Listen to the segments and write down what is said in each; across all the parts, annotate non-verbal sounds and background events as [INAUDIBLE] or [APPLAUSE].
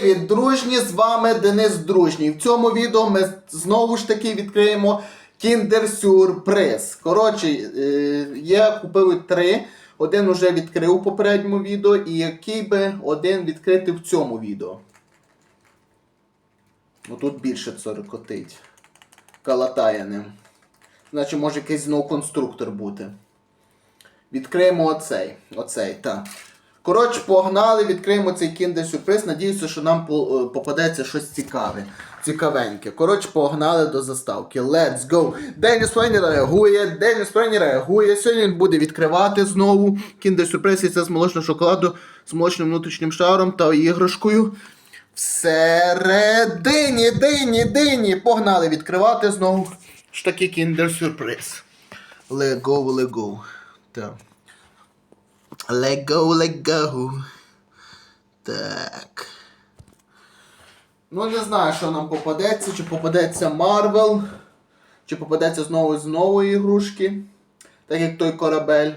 Привіт, дружні! З вами Денис Дружній. В цьому відео ми знову ж таки відкриємо Kinder Сюрприз. Коротше, е, я купив три. Один уже відкрив у попередньому відео, і який би один відкрити в цьому відео. Ну тут більше цоркотить. Калатає ним. Значить, може якийсь знов конструктор бути. Відкриємо оцей. Оцей, так. Коротше, погнали, відкриємо цей кіндер сюрприз. Надіюся, що нам е, попадеться щось цікаве. Цікавеньке. Коротше, погнали до заставки. Let's go! Деніс Френі реагує, Деніс Френі реагує. Сьогодні він буде відкривати знову кіндер сюрприз і це з молочного шоколаду, з молочним внутрішнім шаром та іграшкою. Всередині, дині, дині. Погнали відкривати знову ж таки кіндер сюрприз. Let go, let go. Так. Let go, let go. Так. Ну, не знаю, що нам попадеться. Чи попадеться Марвел, чи попадеться знову з нової ігрушки, так як той корабель.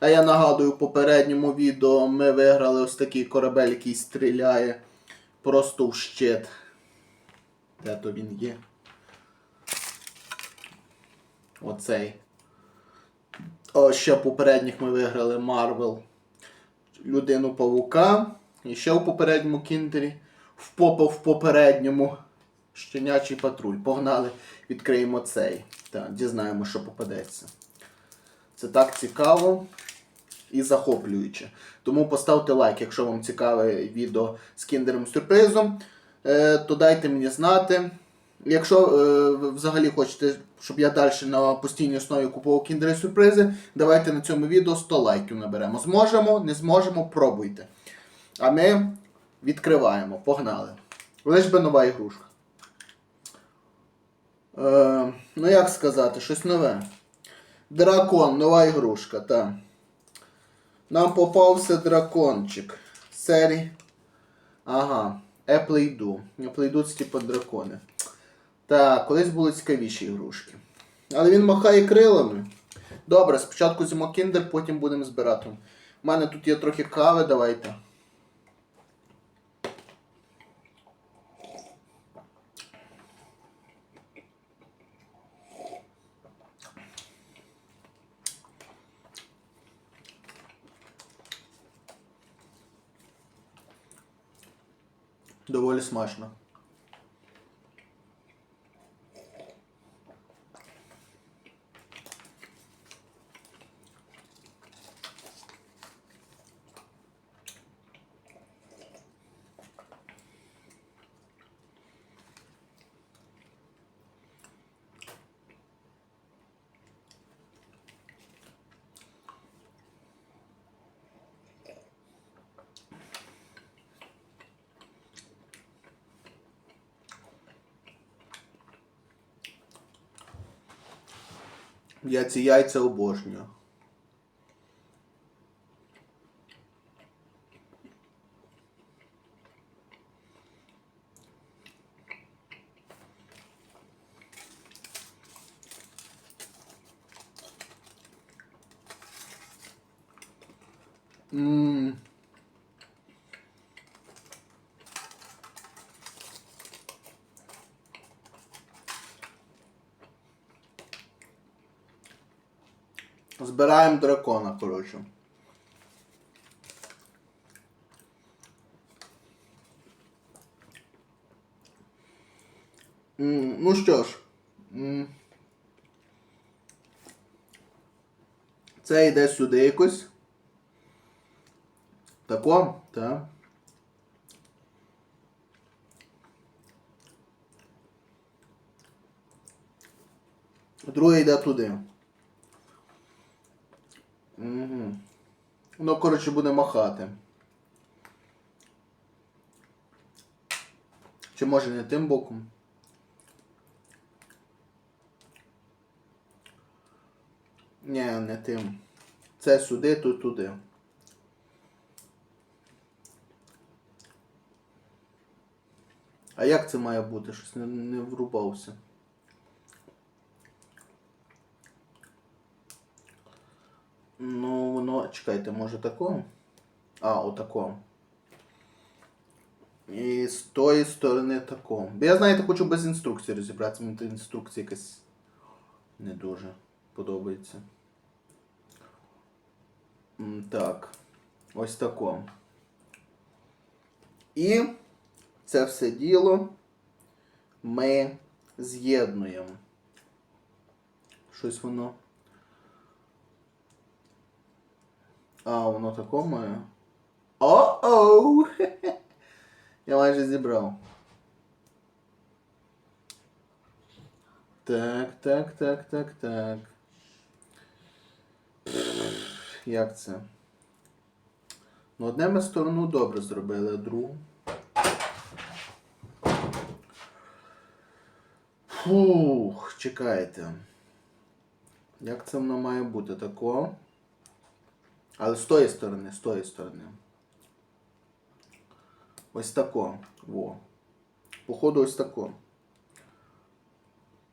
А я нагадую, в попередньому відео ми виграли ось такий корабель, який стріляє просто в щит. Де то він є? Оцей. О, ще попередніх ми виграли Марвел. Людину Павука. І ще в попередньому кіндері. В попа в попередньому. Щенячий патруль. Погнали, відкриємо цей. Так, дізнаємо, що попадеться. Це так цікаво і захоплююче. Тому поставте лайк, якщо вам цікаве відео з кіндером сюрпризом. Е, то дайте мені знати. Якщо е, взагалі хочете, щоб я далі на постійній основі купував кіндери сюрпризи, давайте на цьому відео 100 лайків наберемо. Зможемо, не зможемо, пробуйте. А ми відкриваємо. Погнали. Лиш би нова ігрушка. Е, ну як сказати, щось нове. Дракон, нова ігрушка, так. Нам попався дракончик. Серії. Ага. Еплейду. Еплейду це типу дракони. Так, колись були цікавіші ігрушки. Але він махає крилами. Добре, спочатку зімо кіндер, потім будемо збирати. У мене тут є трохи кави, давайте. Доволі смачно. Я ці яйця обожнюю. Ммм. Збираємо дракона, коротше. Ну що ж. Це йде сюди якось. Тако, так. Друге йде туди. Угу. Ну, коротше, буде махати. Чи може не тим боком? Ні, не тим. Це сюди, тут туди. А як це має бути? Щось не, не врубався. Чекайте, може такого? А, отакого. І з тої сторони тако. Бо я, знаєте, хочу без інструкції розібратися. Мені інструкція якась не дуже подобається. Так. Ось тако. І це все діло ми з'єднуємо. Щось воно. А, воно тако має. О-оу! [LAUGHS] Я майже зібрав. Так, так, так, так, так. Як це? Ну, одне ми сторону добре зробили, а другу. Фух, чекайте. Як це воно має бути тако? Але з тої сторони, з тої сторони. Ось тако. Во. Походу ось тако.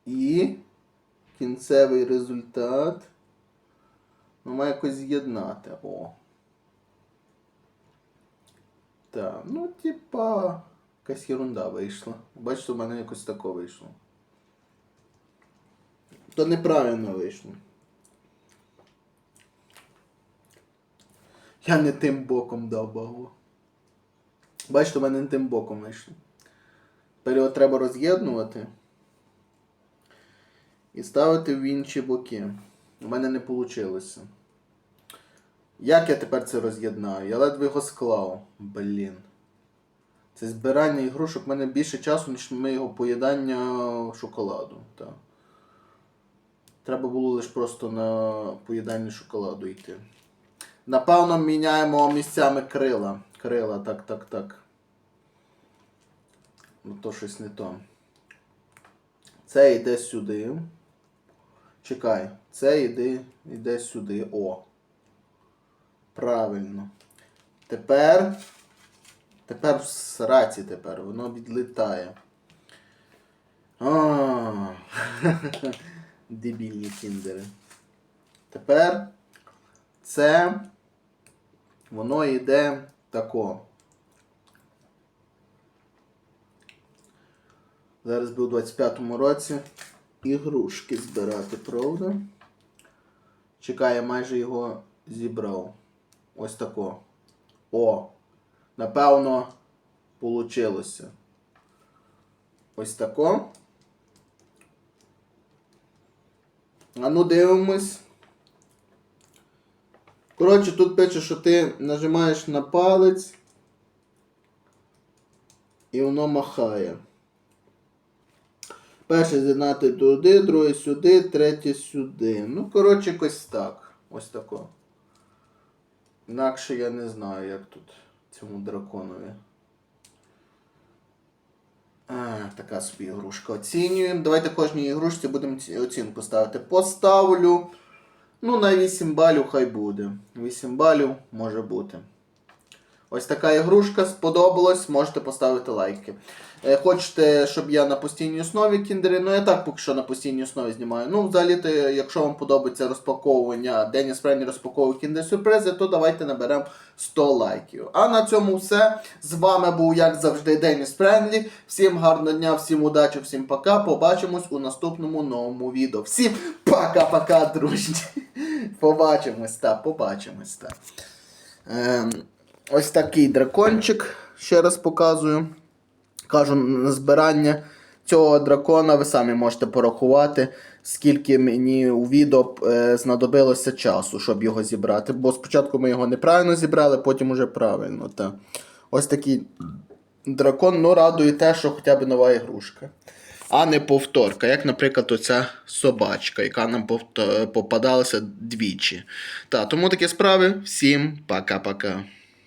І кінцевий результат. Ну, має якось з'єднати. О. Так, ну, типа, якась ерунда вийшла. Бачите, у мене якось тако вийшло. То неправильно вийшло. Я не тим боком дав багу. Бачите, у мене не тим боком вийшло. Тепер його треба роз'єднувати і ставити в інші боки. У мене не вийшло. Як я тепер це роз'єднаю? Я ледве його склав. Блін. Це збирання ігрушок в мене більше часу, ніж ми його поїдання шоколаду. Так. Треба було лише просто на поїдання шоколаду йти. Напевно, міняємо місцями крила. Крила, так, так, так. Ну то щось не то. Це йде сюди. Чекай, це йде, йде сюди. О. Правильно. Тепер. Тепер в сраці тепер. Воно відлітає. А, [LAUGHS] Дебільні кіндери. Тепер це воно йде тако. Зараз би у 25-му році ігрушки збирати, правда? Чекай, майже його зібрав. Ось тако. О! Напевно, получилося. Ось тако. А ну дивимось. Коротше, тут пише, що ти нажимаєш на палець і воно махає. Перше з'єднати туди, друге сюди, третє сюди. Ну, коротше, якось так. Ось тако. Інакше я не знаю, як тут цьому драконові. А, така собі ігрушка. Оцінюємо. Давайте кожній ігрушці будемо оцінку ставити. Поставлю. Ну, на 8 балів хай буде. 8 балів може бути. Ось така ігрушка сподобалась, можете поставити лайки. Е, Хочете, щоб я на постійній основі кіндери, ну я так поки що на постійній основі знімаю. Ну, взагалі-то, якщо вам подобається розпаковування, Деніс Френі розпаковує кіндер сюрпризи, то давайте наберемо 100 лайків. А на цьому все. З вами був, як завжди, Деніс Френдлі. Всім гарного дня, всім удачі, всім пока. Побачимось у наступному новому відео. Всім пока-пока, друзі. Побачимось, так, побачимось, так. Ем, ось такий дракончик, ще раз показую. Кажу, на збирання цього дракона ви самі можете порахувати, скільки мені у відео е, знадобилося часу, щоб його зібрати. Бо спочатку ми його неправильно зібрали, потім уже правильно. Та. Ось такий дракон, ну радує те, що хоча б нова ігрушка. А не повторка, як, наприклад, оця собачка, яка нам попадалася двічі. Та, тому такі справи. Всім пока-пока.